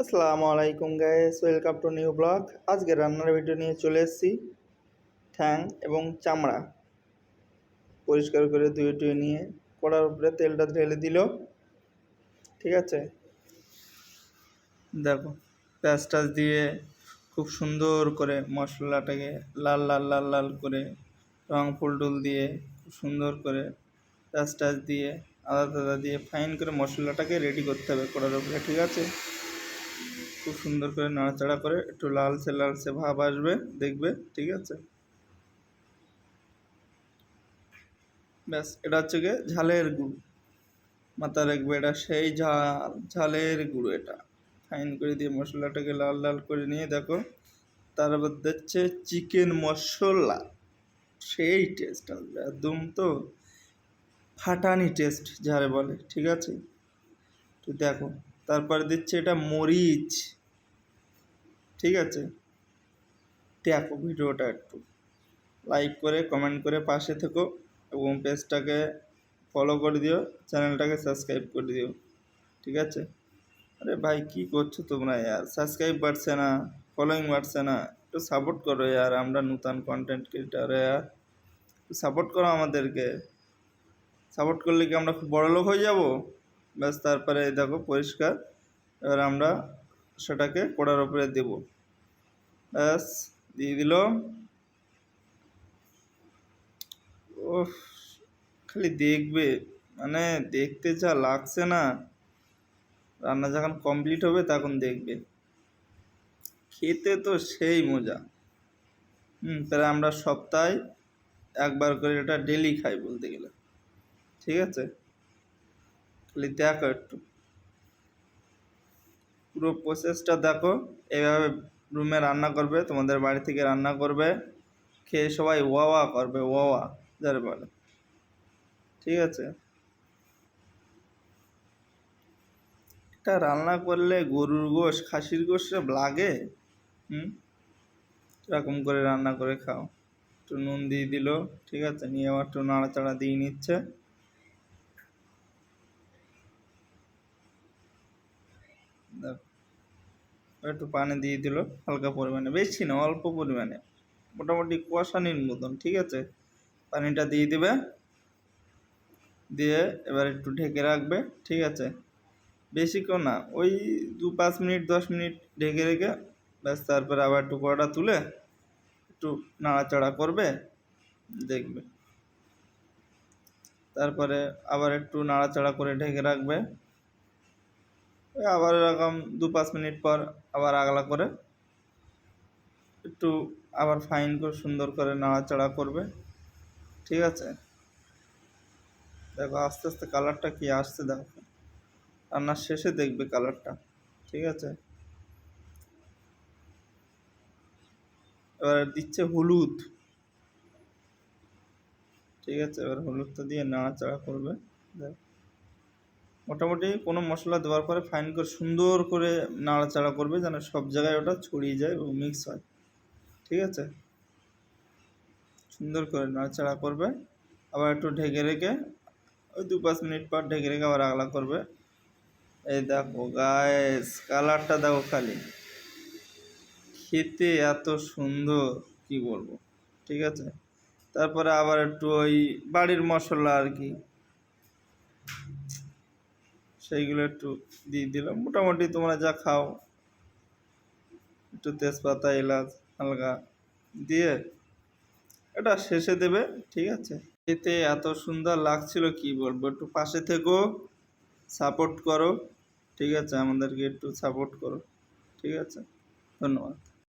আসসালামু আলাইকুম guys welcome to new blog আজকে রান্নার ভিডিও নিয়ে চলে এসেছি। ঠ্যাং এবং চামড়া পরিষ্কার করে ধুয়ে টুয়ে নিয়ে কড়ার উপরে তেলটা ঢেলে দিল। ঠিক আছে? দেখো, পেঁয়াজ টাজ দিয়ে খুব সুন্দর করে মশলাটাকে লাল লাল লাল লাল করে রং ফুল টুল দিয়ে খুব সুন্দর করে পেঁয়াজ টাজ দিয়ে আদা টাদা দিয়ে ফাইন করে মশলাটাকে রেডি করতে হবে কড়ার উপরে। ঠিক আছে? খুব সুন্দর করে নাড়াচাড়া করে একটু লালচে লালচে ভাব আসবে, দেখবে, ঠিক আছে? ব্যাস, এটা হচ্ছে গিয়ে ঝালের গুড়। মাথা রাখবে এটা সেই ঝাল, ঝালের গুঁড়ো এটা। ফাইন করে দিয়ে মশলাটাকে লাল লাল করে নিয়ে দেখো, তার তারপর দিচ্ছে চিকেন মশলা। সেই টেস্ট আসবে, একদম তো ফাটানি টেস্ট যারে বলে, ঠিক আছে? তো দেখো তারপর দিচ্ছে এটা মরিচ। ঠিক আছে? দেখো ভিডিওটা একটু। লাইক করে কমেন্ট করে পাশে থেকো এবং পেজটাকে ফলো করে দিও চ্যানেলটাকে সাবস্ক্রাইব করে দিও। ঠিক আছে? আরে ভাই, কি করছ তোমরা ইয়ার সাবস্ক্রাইব বাড়ছে না ফলোয়িং বাড়ছে না। একটু সাপোর্ট করো ইয়ার আমরা নূতন কন্টেন্ট ক্রিয়েটার ইয়ার সাপোর্ট করো আমাদেরকে। সাপোর্ট করলে কি আমরা খুব বড় লোক হয়ে যাব? ব্যাস, তারপরে দেখো পরিষ্কার। এবার আমরা সেটাকে কোড়ার উপরে দেব। ব্যাস, দিয়ে দিল। ও খালি দেখবে মানে দেখতে যা লাগছে না। রান্না যখন কমপ্লিট হবে, তখন দেখবে। খেতে তো সেই মজা। হুম, তাহলে আমরা সপ্তাহে একবার করে এটা ডেলি খাই বলতে গেলে। ঠিক আছে? খালি দেখো একটু পুরো প্রসেসটা দেখো, এভাবে রুমে রান্না করবে, তোমাদের বাড়ি থেকে রান্না করবে, খেয়ে সবাই ওয়া করবে ওয়া যার বলে। ঠিক আছে? এটা রান্না করলে গরুর গোশ, খাসির গোশ সব লাগে? হুম? এরকম করে রান্না করে খাও। একটু নুন দিয়ে দিল, ঠিক আছে? নিয়ে আবার একটু নাড়াচাড়া দিয়ে নিচ্ছে। একটু পানি দিয়ে দিল, হালকা পরিমাণে। বেশি না, অল্প পরিমাণে। মোটামুটি কষানির মতন, ঠিক আছে? পানিটা দিয়ে দিবে। দিয়ে এবার একটু ঢেকে রাখবে, ঠিক আছে? বেশিক্ষণ না, ওই দু পাঁচ মিনিট, দশ মিনিট ঢেকে রেখে ব্যাস, তারপরে আবার একটু কড়াটা তুলে একটু নাড়াচাড়া করবে, দেখবে। তারপরে আবার একটু নাড়াচাড়া করে ঢেকে রাখবে। আবার এরকম দু পাঁচ মিনিট পর আবার আগলা করে একটু আবার ফাইন করে সুন্দর করে নাড়াচাড়া করবে। ঠিক আছে? দেখো আস্তে আস্তে কালারটা কি আসছে দেখো। রান্নার শেষে দেখবে কালারটা ঠিক আছে? এবার দিচ্ছে হলুদ। ঠিক আছে? এবার হলুদটা দিয়ে নাড়াচাড়া করবে। দেখ। মোটামুটি কোনো মশলা দেওয়ার পরে ফাইন করে সুন্দর করে নাড়াচাড়া করবে যেন সব জায়গায় ওটা ছড়িয়ে যায় এবং মিক্স হয়। ঠিক আছে? সুন্দর করে নাড়াচাড়া করবে। আবার একটু ঢেকে রেখে ওই দু পাঁচ মিনিট পর ঢেকে রেখে আবার আগলা করবে। এই দেখো গায়েস কালারটা দেখো খালি। খেতে এত সুন্দর, কি বলব? ঠিক আছে? তারপরে আবার একটু ওই বাড়ির মশলা আর কি। সেইগুলো একটু দিয়ে দিলাম। মোটামুটি তোমরা যা খাও, একটু তেজপাতা, এলাচ, হালকা দিয়ে এটা শেষে দেবে, ঠিক আছে? এতে এত সুন্দর লাগছিল কি বলব? একটু পাশে থেকেও সাপোর্ট করো, ঠিক আছে? আমাদেরকে একটু সাপোর্ট করো, ঠিক আছে? ধন্যবাদ।